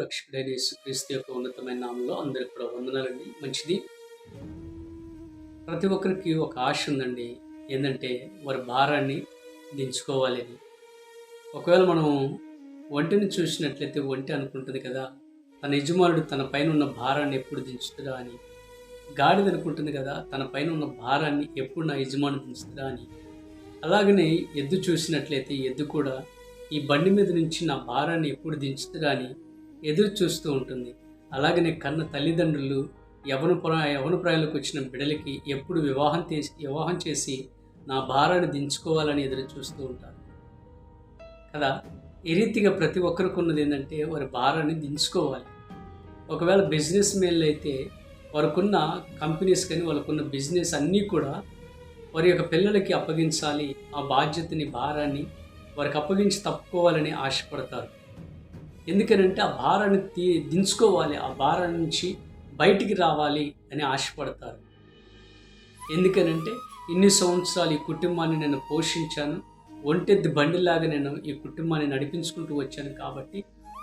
రక్షకుడైన యేసుక్రీస్తు యొక్క ఉన్నతమైన నామంలో అందరికి కూడా వందనాలండి. మంచిది. ప్రతి ఒక్కరికి ఒక ఆశ ఉందండి. ఏంటంటే వారి భారాన్ని దించుకోవాలి అని. ఒకవేళ మనం ఒంటిని చూసినట్లయితే ఒంటి అనుకుంటుంది కదా తన యజమానుడు తన పైన ఉన్న భారాన్ని ఎప్పుడు దించుతురా అని. గాడిద అనుకుంటుంది కదా తన పైన ఉన్న భారాన్ని ఎప్పుడు నా యజమాని దించుతురా అని. అలాగనే ఎద్దు చూసినట్లయితే ఎద్దు కూడా ఈ బండి మీద నుంచి నా భారాన్ని ఎప్పుడు దించుతురా అని ఎదురు చూస్తూ ఉంటుంది. అలాగనే కన్న తల్లిదండ్రులు యవన యవన ప్రాయాలకు వచ్చిన బిడలకి ఎప్పుడు వివాహం చేసి వివాహం చేసి నా భారాన్ని దించుకోవాలని ఎదురు చూస్తూ ఉంటారు. కదా? ఈ రీతిగా ప్రతి ఒక్కరికి ఉన్నది ఏంటంటే వారి భారాన్ని దించుకోవాలి. ఒకవేళ బిజినెస్ మెన్లు అయితే వారికున్న కంపెనీస్ కానీ వాళ్ళకున్న బిజినెస్ అన్నీ కూడా వారి యొక్క పిల్లలకి అప్పగించాలి. ఆ బాధ్యతని భారాన్ని వారికి అప్పగించి తప్పుకోవాలని ఆశపడతారు. ఎందుకనంటే ఆ భారాన్ని తీ దించుకోవాలి ఆ భారం నుంచి బయటికి రావాలి అని ఆశపడతారు. ఎందుకనంటే ఇన్ని సంవత్సరాలు ఈ కుటుంబాన్ని నేను పోషించాను ఒంటెద్ది బండిలాగా నేను ఈ కుటుంబాన్ని నడిపించుకుంటూ వచ్చాను కాబట్టి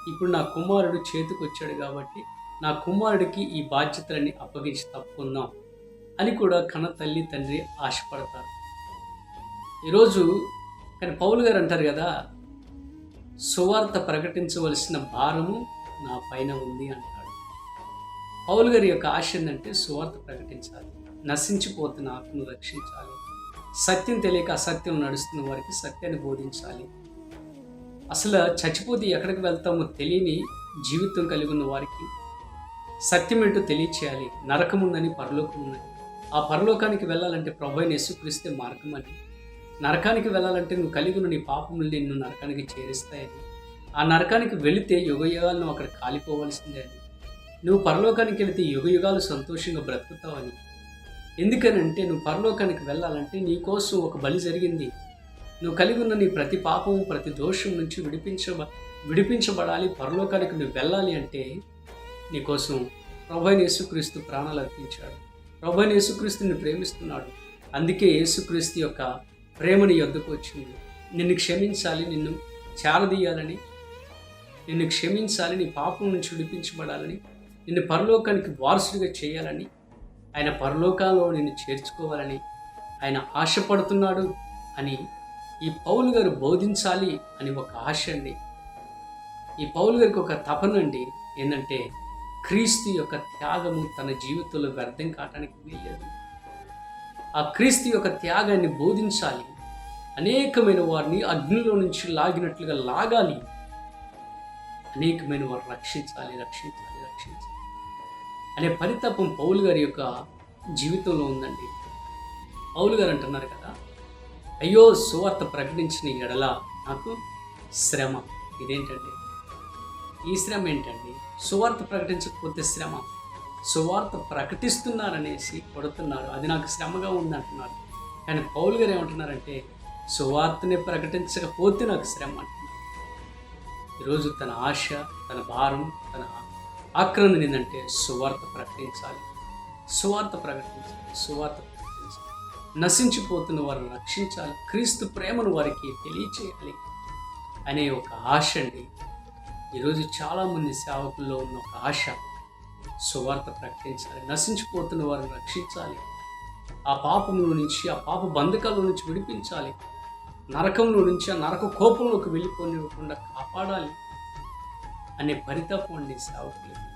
ఇప్పుడు నా కుమారుడు చేతికి వచ్చాడు కాబట్టి నా కుమారుడికి ఈ బాధ్యతలని అప్పగించి తప్పుకుందాం అని కూడా కన్న తల్లి తండ్రి ఆశపడతారు. ఈరోజు కానీ పౌలు గారు అంటారు కదా సువార్త ప్రకటించవలసిన భారము నా పైన ఉంది అంటాడు. పౌలు గారి యొక్క ఆశ ఏంటంటే సువార్త ప్రకటించాలి. నశించిపోతున్న ఆత్మను రక్షించాలి. సత్యం తెలియక అసత్యం నడుస్తున్న వారికి సత్యాన్ని బోధించాలి. అసలు చచ్చిపోతే ఎక్కడికి వెళ్తామో తెలియని జీవితం కలిగి ఉన్న వారికి సత్యం ఏంటో తెలియచేయాలి. నరకముందని పరలోకం ఉందని ఆ పరలోకానికి వెళ్ళాలంటే ప్రభు అయిన యేసుక్రీస్తే మార్గం అని నరకానికి వెళ్ళాలంటే నువ్వు కలిగి ఉన్న నీ పాపములు నిన్ను నరకానికి చేరుస్తాయని. ఆ నరకానికి వెళితే యుగయుగాలు నువ్వు అక్కడ కాలిపోవలసిందే అని. నువ్వు పరలోకానికి వెళితే యుగయుగాలు సంతోషంగా బ్రతుకుతావని ఎందుకనంటే నువ్వు పరలోకానికి వెళ్ళాలంటే నీ కోసం ఒక బలి జరిగింది. నువ్వు కలిగి ఉన్న నీ ప్రతి పాపము ప్రతి దోషం నుంచి విడిపించ విడిపించబడాలి పరలోకానికి నువ్వు వెళ్ళాలి అంటే నీకోసం ప్రభు యేసుక్రీస్తు ప్రాణాలు అర్పించాడు. ప్రభు యేసుక్రీస్తుని ప్రేమిస్తున్నాడు. అందుకే యేసుక్రీస్తు యొక్క ప్రేమని యొద్దకు వచ్చింది. నిన్ను క్షమించాలి నిన్ను చేరదీయాలని నిన్ను క్షమించాలి నీ పాపం నుంచి విడిపించబడాలని నిన్ను పరలోకానికి వారసుడిగా చేయాలని ఆయన పరలోకాల్లో నిన్ను చేర్చుకోవాలని ఆయన ఆశపడుతున్నాడు అని ఈ పౌలు గారు బోధించాలి అని ఒక ఆశ అండి. ఈ పౌలు గారికి ఒక తపన అండి ఏంటంటే క్రీస్తు యొక్క త్యాగము తన జీవితంలో వ్యర్థం కావటానికి వీల్లేదు. ఆ క్రీస్తు యొక్క త్యాగాన్ని బోధించాలి. అనేకమైన వారిని అగ్నిలో నుంచి లాగినట్లుగా లాగాలి. అనేకమైన వారు రక్షించాలి రక్షించాలి రక్షించాలి. అనే పరితాపం పౌలు గారి యొక్క జీవితంలో ఉందండి. పౌలు గారు అంటున్నారు కదా అయ్యో సువార్త ప్రకటించిన ఎడల నాకు శ్రమ. ఇదేంటండి? ఈ శ్రమ ఏంటండి? సువార్త ప్రకటించకపోతే శ్రమ. సువార్త ప్రకటిస్తున్నారనేసి కొడుతున్నారు. అది నాకు శ్రమగా ఉంది అంటున్నారు కానీ పౌలు గారు ఏమంటున్నారంటే సువార్తని ప్రకటించకపోతే నాకు శ్రమ అంటున్నారు. ఈరోజు తన ఆశ తన భారం తన ఆక్రమణ ఏంటంటే సువార్త ప్రకటించాలి. సువార్త ప్రకటించాలి సువార్త ప్రకటించాలి. నశించిపోతున్న వారిని రక్షించాలి. క్రీస్తు ప్రేమను వారికి తెలియచేయాలి అనే ఒక ఆశ అండి. ఈరోజు చాలామంది సేవకుల్లో ఉన్న ఒక ఆశ సువార్త ప్రకటించాలి నశించిపోతున్న వారిని రక్షించాలి. ఆ పాపంలో నుంచి ఆ పాప బంధకాల నుంచి విడిపించాలి. నరకంలో నుంచి ఆ నరక కోపంలోకి వెళ్ళిపోనివ్వకుండా కాపాడాలి అనే పరితాపం అండి సేవకులు